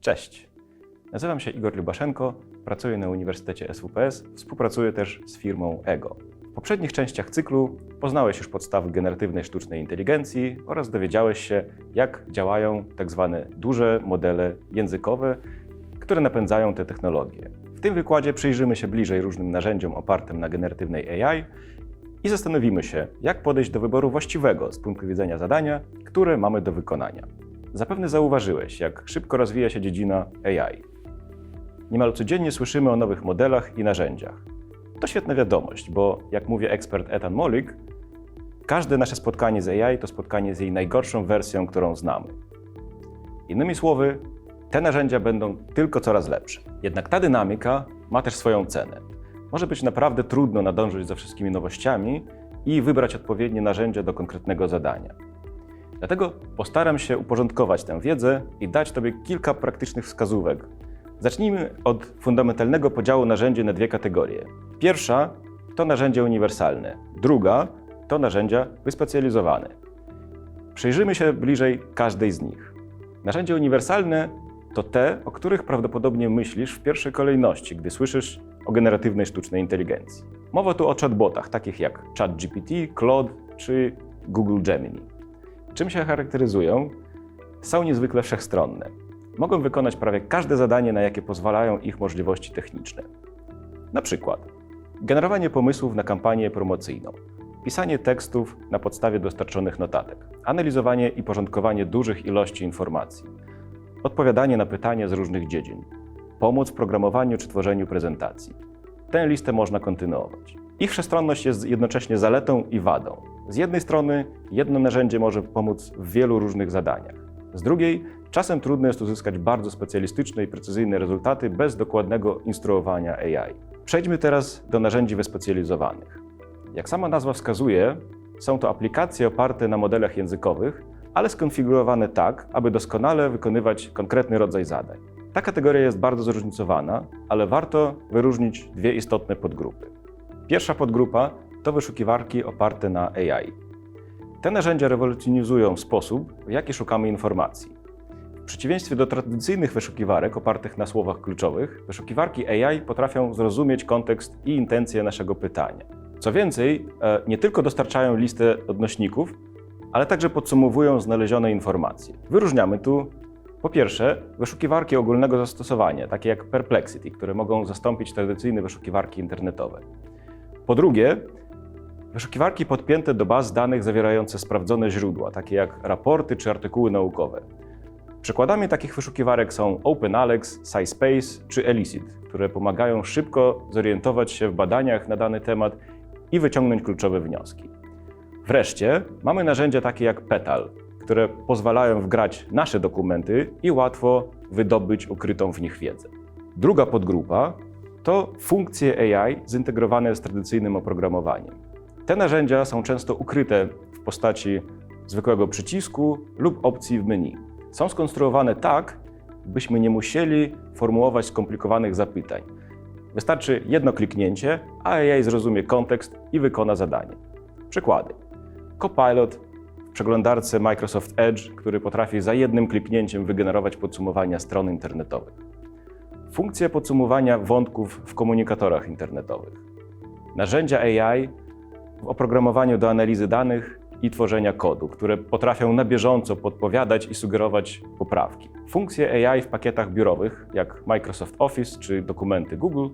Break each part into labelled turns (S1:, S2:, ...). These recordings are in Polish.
S1: Cześć. Nazywam się Igor Lubaszenko, pracuję na Uniwersytecie SWPS, współpracuję też z firmą EGO. W poprzednich częściach cyklu poznałeś już podstawy generatywnej sztucznej inteligencji oraz dowiedziałeś się, jak działają tzw. duże modele językowe, które napędzają te technologie. W tym wykładzie przyjrzymy się bliżej różnym narzędziom opartym na generatywnej AI i zastanowimy się, jak podejść do wyboru właściwego z punktu widzenia zadania, które mamy do wykonania. Zapewne zauważyłeś, jak szybko rozwija się dziedzina AI. Niemal codziennie słyszymy o nowych modelach i narzędziach. To świetna wiadomość, bo jak mówi ekspert Ethan Molik, każde nasze spotkanie z AI to spotkanie z jej najgorszą wersją, którą znamy. Innymi słowy, te narzędzia będą tylko coraz lepsze. Jednak ta dynamika ma też swoją cenę. Może być naprawdę trudno nadążyć za wszystkimi nowościami i wybrać odpowiednie narzędzia do konkretnego zadania. Dlatego postaram się uporządkować tę wiedzę i dać Tobie kilka praktycznych wskazówek. Zacznijmy od fundamentalnego podziału narzędzi na dwie kategorie. Pierwsza to narzędzia uniwersalne, druga to narzędzia wyspecjalizowane. Przyjrzymy się bliżej każdej z nich. Narzędzia uniwersalne to te, o których prawdopodobnie myślisz w pierwszej kolejności, gdy słyszysz o generatywnej sztucznej inteligencji. Mowa tu o chatbotach, takich jak ChatGPT, Claude czy Google Gemini. Czym się charakteryzują? Są niezwykle wszechstronne. Mogą wykonać prawie każde zadanie, na jakie pozwalają ich możliwości techniczne. Na przykład generowanie pomysłów na kampanię promocyjną, pisanie tekstów na podstawie dostarczonych notatek, analizowanie i porządkowanie dużych ilości informacji, odpowiadanie na pytania z różnych dziedzin, pomoc w programowaniu czy tworzeniu prezentacji. Tę listę można kontynuować. Ich wszechstronność jest jednocześnie zaletą i wadą. Z jednej strony jedno narzędzie może pomóc w wielu różnych zadaniach. Z drugiej, czasem trudno jest uzyskać bardzo specjalistyczne i precyzyjne rezultaty bez dokładnego instruowania AI. Przejdźmy teraz do narzędzi wyspecjalizowanych. Jak sama nazwa wskazuje, są to aplikacje oparte na modelach językowych, ale skonfigurowane tak, aby doskonale wykonywać konkretny rodzaj zadań. Ta kategoria jest bardzo zróżnicowana, ale warto wyróżnić dwie istotne podgrupy. Pierwsza podgrupa to wyszukiwarki oparte na AI. Te narzędzia rewolucjonizują sposób, w jaki szukamy informacji. W przeciwieństwie do tradycyjnych wyszukiwarek opartych na słowach kluczowych, wyszukiwarki AI potrafią zrozumieć kontekst i intencje naszego pytania. Co więcej, e, nie tylko dostarczają listę odnośników, ale także podsumowują znalezione informacje. Wyróżniamy tu po pierwsze, wyszukiwarki ogólnego zastosowania, takie jak Perplexity, które mogą zastąpić tradycyjne wyszukiwarki internetowe. Po drugie, wyszukiwarki podpięte do baz danych zawierające sprawdzone źródła, takie jak raporty czy artykuły naukowe. Przykładami takich wyszukiwarek są OpenAlex, SciSpace czy Elicit, które pomagają szybko zorientować się w badaniach na dany temat i wyciągnąć kluczowe wnioski. Wreszcie mamy narzędzia takie jak Petal, które pozwalają wgrać nasze dokumenty i łatwo wydobyć ukrytą w nich wiedzę. Druga podgrupa to funkcje AI zintegrowane z tradycyjnym oprogramowaniem. Te narzędzia są często ukryte w postaci zwykłego przycisku lub opcji w menu. Są skonstruowane tak, byśmy nie musieli formułować skomplikowanych zapytań. Wystarczy jedno kliknięcie, a AI zrozumie kontekst i wykona zadanie. Przykłady. Copilot w przeglądarce Microsoft Edge, który potrafi za jednym kliknięciem wygenerować podsumowania stron internetowych. Funkcja podsumowania wątków w komunikatorach internetowych. Narzędzia AI w oprogramowaniu do analizy danych i tworzenia kodu, które potrafią na bieżąco podpowiadać i sugerować poprawki. Funkcje AI w pakietach biurowych, jak Microsoft Office czy dokumenty Google,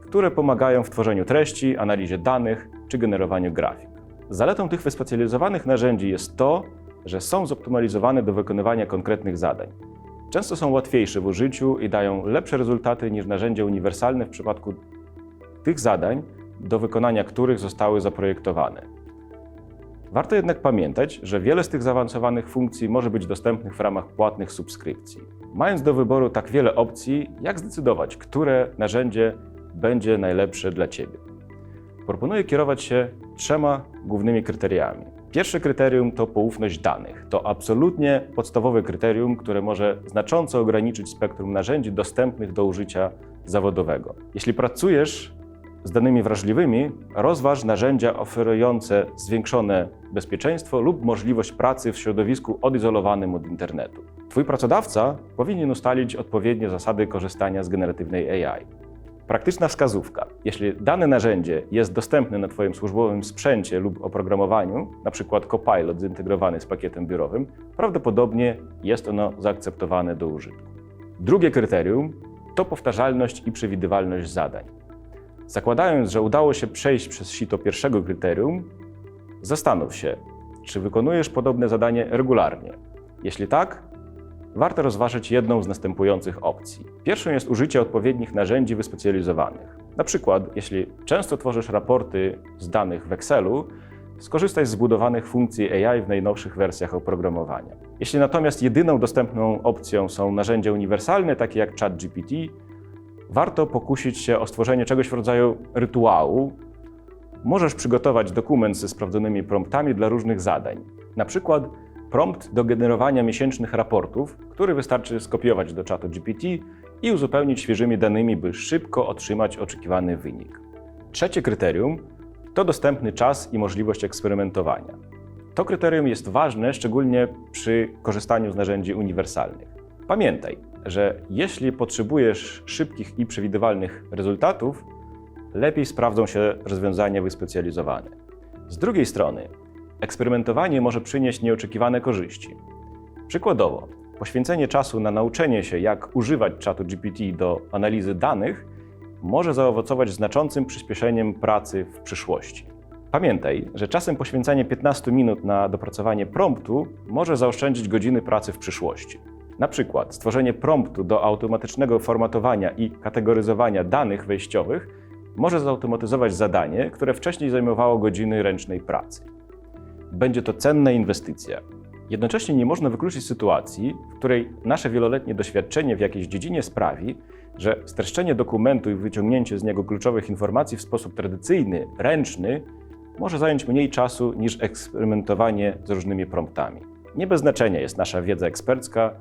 S1: które pomagają w tworzeniu treści, analizie danych czy generowaniu grafik. Zaletą tych wyspecjalizowanych narzędzi jest to, że są zoptymalizowane do wykonywania konkretnych zadań. Często są łatwiejsze w użyciu i dają lepsze rezultaty niż narzędzia uniwersalne w przypadku tych zadań, do wykonania których zostały zaprojektowane. Warto jednak pamiętać, że wiele z tych zaawansowanych funkcji może być dostępnych w ramach płatnych subskrypcji. Mając do wyboru tak wiele opcji, jak zdecydować, które narzędzie będzie najlepsze dla Ciebie? Proponuję kierować się trzema głównymi kryteriami. Pierwsze kryterium to poufność danych. To absolutnie podstawowe kryterium, które może znacząco ograniczyć spektrum narzędzi dostępnych do użycia zawodowego. Jeśli pracujesz z danymi wrażliwymi, rozważ narzędzia oferujące zwiększone bezpieczeństwo lub możliwość pracy w środowisku odizolowanym od internetu. Twój pracodawca powinien ustalić odpowiednie zasady korzystania z generatywnej AI. Praktyczna wskazówka. Jeśli dane narzędzie jest dostępne na Twoim służbowym sprzęcie lub oprogramowaniu, np. Copilot zintegrowany z pakietem biurowym, prawdopodobnie jest ono zaakceptowane do użytku. Drugie kryterium to powtarzalność i przewidywalność zadań. Zakładając, że udało się przejść przez sito pierwszego kryterium, zastanów się, czy wykonujesz podobne zadanie regularnie. Jeśli tak, warto rozważyć jedną z następujących opcji. Pierwszą jest użycie odpowiednich narzędzi wyspecjalizowanych. Na przykład, jeśli często tworzysz raporty z danych w Excelu, skorzystaj z zbudowanych funkcji AI w najnowszych wersjach oprogramowania. Jeśli natomiast jedyną dostępną opcją są narzędzia uniwersalne, takie jak ChatGPT, warto pokusić się o stworzenie czegoś w rodzaju rytuału. Możesz przygotować dokument ze sprawdzonymi promptami dla różnych zadań. Na przykład prompt do generowania miesięcznych raportów, który wystarczy skopiować do czatu GPT i uzupełnić świeżymi danymi, by szybko otrzymać oczekiwany wynik. Trzecie kryterium to dostępny czas i możliwość eksperymentowania. To kryterium jest ważne szczególnie przy korzystaniu z narzędzi uniwersalnych. Pamiętaj, że jeśli potrzebujesz szybkich i przewidywalnych rezultatów, lepiej sprawdzą się rozwiązania wyspecjalizowane. Z drugiej strony, eksperymentowanie może przynieść nieoczekiwane korzyści. Przykładowo, poświęcenie czasu na nauczenie się, jak używać czatu GPT do analizy danych, może zaowocować znaczącym przyspieszeniem pracy w przyszłości. Pamiętaj, że czasem poświęcenie 15 minut na dopracowanie promptu może zaoszczędzić godziny pracy w przyszłości. Na przykład stworzenie promptu do automatycznego formatowania i kategoryzowania danych wejściowych może zautomatyzować zadanie, które wcześniej zajmowało godziny ręcznej pracy. Będzie to cenna inwestycja. Jednocześnie nie można wykluczyć sytuacji, w której nasze wieloletnie doświadczenie w jakiejś dziedzinie sprawi, że streszczenie dokumentu i wyciągnięcie z niego kluczowych informacji w sposób tradycyjny, ręczny, może zająć mniej czasu niż eksperymentowanie z różnymi promptami. Nie bez znaczenia jest nasza wiedza ekspercka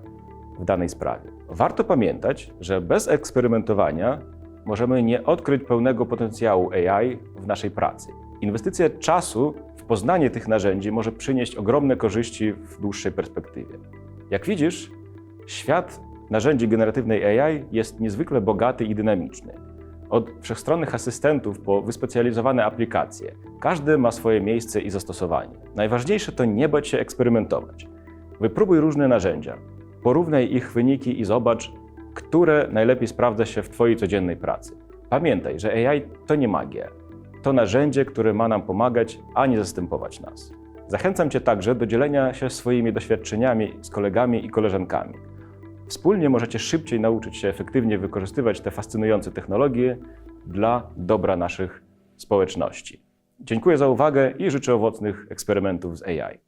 S1: w danej sprawie. Warto pamiętać, że bez eksperymentowania możemy nie odkryć pełnego potencjału AI w naszej pracy. Inwestycja czasu w poznanie tych narzędzi może przynieść ogromne korzyści w dłuższej perspektywie. Jak widzisz, świat narzędzi generatywnej AI jest niezwykle bogaty i dynamiczny. Od wszechstronnych asystentów po wyspecjalizowane aplikacje, każdy ma swoje miejsce i zastosowanie. Najważniejsze to nie bać się eksperymentować. Wypróbuj różne narzędzia, porównaj ich wyniki i zobacz, które najlepiej sprawdza się w Twojej codziennej pracy. Pamiętaj, że AI to nie magia. To narzędzie, które ma nam pomagać, a nie zastępować nas. Zachęcam Cię także do dzielenia się swoimi doświadczeniami z kolegami i koleżankami. Wspólnie możecie szybciej nauczyć się efektywnie wykorzystywać te fascynujące technologie dla dobra naszych społeczności. Dziękuję za uwagę i życzę owocnych eksperymentów z AI.